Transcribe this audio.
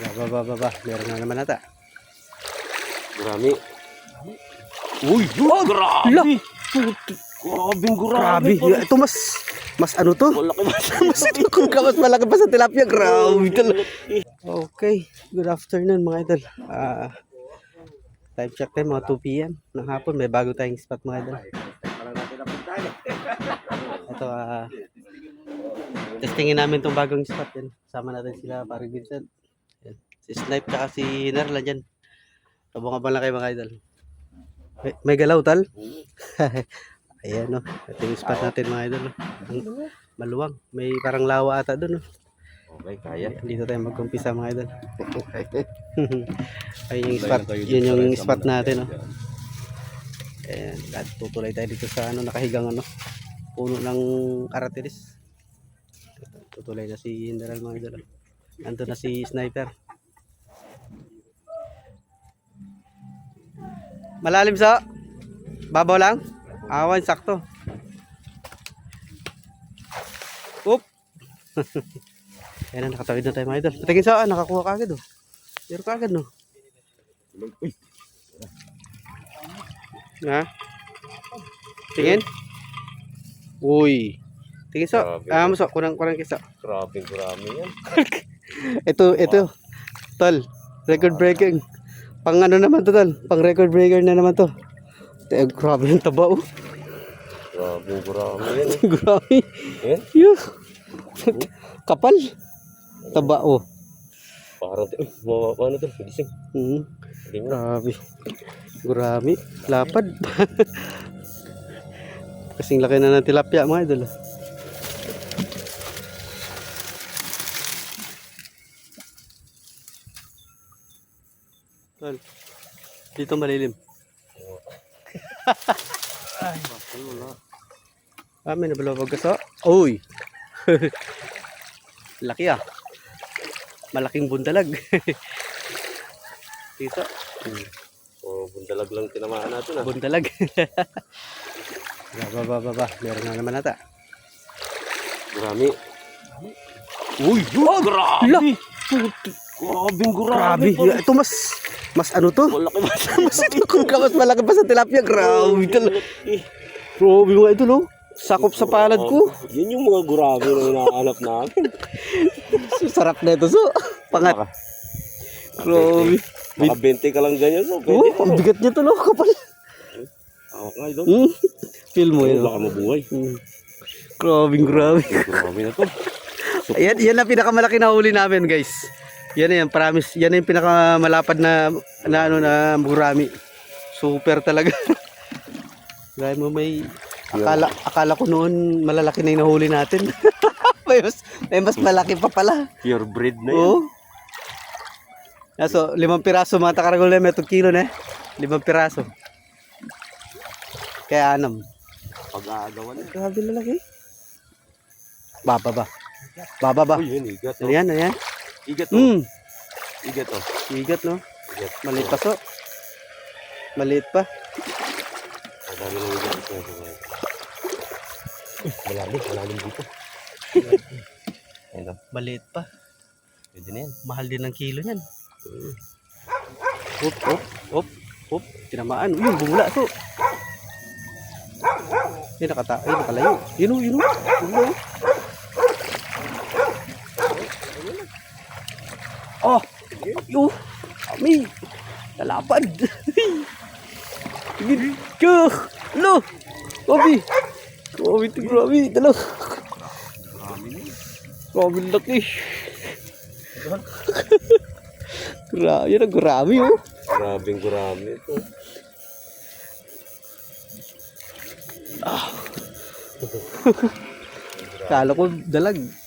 Ba, ba, ba, ba. Meron na naman ata. Gurami. Uy, oh, grabe. Grabing Grabe. gurami. Ito mas, mas ano to? Malaki ba? mas ito kung mas malaki pa sa tilapia. Grabe talaga. Okay. Good afternoon mga idol. Ah, time check time mga 2 p.m. ng hapon. May bago tayong spot mga idol. Ito ah, testingin namin tong bagong spot yan. Sama natin sila pare Vincent. Si Snipe tsaka si Nerla dyan. Tabong-abang lang kayo mga idol. May, may galaw tal? Ayan no. Ito yung spot natin mga idol. no. Ang Maluwang. May parang lawa ata doon. No? Okay, kaya. Dito tayo mag-umpisa mga idol. Ayun yung spot. Yun yung spot natin. No? Ayan. At tutulay tayo dito sa ano, nakahigang ano. Puno ng aratilis. Tutulay na si General mga idol. Nandun na si Sniper. Malalim sa babaw lang? Awan, sakto. Oop! Ayan na, nakatawid na tayo mga idol. Patingin sa, ah, nakakuha ka agad oh. Meron ka agad no. Ha? Tingin? Uy. Tingin sa. Grabe. Ah, muso, kurang kurang kisa. grabing gurami yan. Ito, ito. Tol, record breaking. Pang ano naman to, tol? Pang record breaker na naman to. Eh, grabe yung taba, oh. Grabing gurami yan. grabe. Yan. Yuh. Kapal. Taba, oh. Parang, mawa, paano to? Gising. Hmm. Hindi mo. Grabe. Grabe. Lapad. Kasing laki na ng tilapia, mga idol. Tol, dito malilim. Ah, may nabalawag ka sa... Uy! Laki ah. Malaking bundalag. dito. Hmm. Oh, bundalag lang tinamaan natin ah. Bundalag. ba, ba, ba, ba. Meron na naman ata. Gurami. Uy, oh, grabe. La! Grabing Grabe. Ito mas, mas ano to? Malaki ba? mas ito kung ka mas malaki pa sa tilapia. Grabe talaga. Grabe mga ito, no? Sakop sa palad ko. Yan yung mga gurami na hinahanap namin. Sarap na ito, so. Pangat. Grabe. baka 20 ka lang ganyan. So, Oh, pwede pa. ang bigat niya to, no? Kapal. Awak nga ito. Hmm. Feel mo yun. Baka mabuhay. Hmm. Grabe, grabe. Gurami na to. Ayan, yan ang pinakamalaki na huli namin, guys. Yan yan, promise. Yan yung pinakamalapad na, na ano na gurami. Super talaga. Gaya mo may akala akala ko noon malalaki na yung nahuli natin. may, mas, may mas malaki pa pala. Pure breed na yan. Oo. Ah, so, limang piraso mga takaragol na may 2 kilo na eh. Limang piraso. Kaya anam. Pag-aagawan na. Grabe lalaki. Baba ba? Baba ba? Uy, yun, igat. Ano Oh. yan? Ano yan? Igat to. Hmm. Igat to. Bigat no? Igat. Maliit pa so. Maliit pa. Ang dami ng igat. Ito, Malalim, malalim dito. Ayun to. Maliit pa. Pwede na yan. Mahal din ng kilo niyan. Hop, hop, hop, hop. Tinamaan. Uy, bumula so. Eh, nakata ay, nakalayo. Yun o, yun o. Bumula o. Oh! Yo! Kami! Lalapad! Tigil! Ka! Ano? Grabe! Grabe ito, grabe! Dalaw! Grabe laki! Grabe, ang grabe oh! Grabing gurami ito. Kala ko dalag.